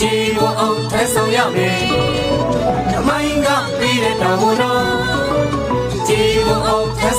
ကြီးကိုအောင်ထမ်းဆောင်ရမယ်။ဓမ္မိုင်းကပြီးတဲ့တော်တော်ကြီးကိုအောင်ထမ်း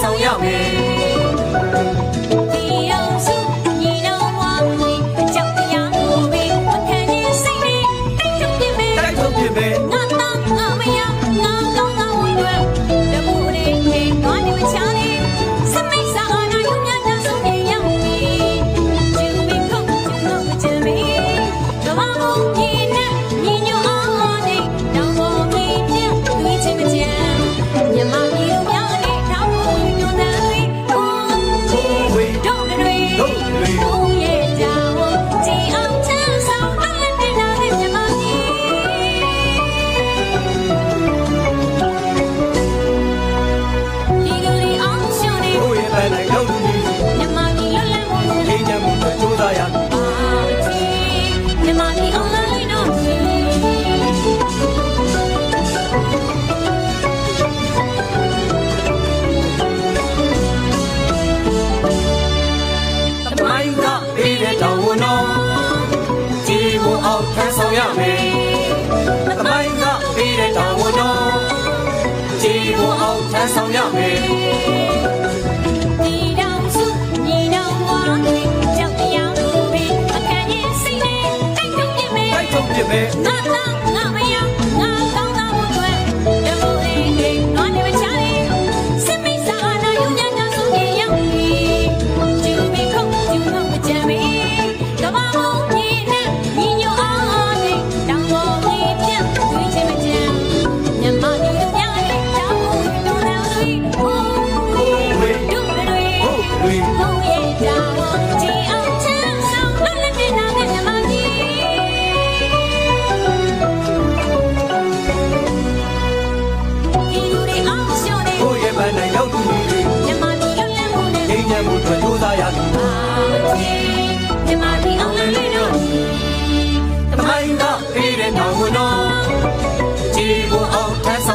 ကိုနော်ကြည်ကိုအောင်ထမ်းဆောင်ရမယ်သမိုင်းကပေးတဲ့တာဝန်တော်ကြည်ကိုအောင်ထမ်းဆောင်ရမယ်ဖြစ်ပဲငါတော့ငါမယောင် in my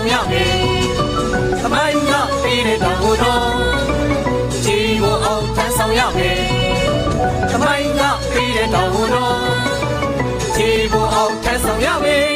မြောက်နေသမိုင်းကပေးတဲ့တောင်ကိုတော့ကြီးကိုအောင်ထမ်းဆောင်ရမယ်သမိုင်းကပေးတဲ့တောင်ကိုတော့ကြီးကိုအောင်ထမ်းဆောင်ရမယ်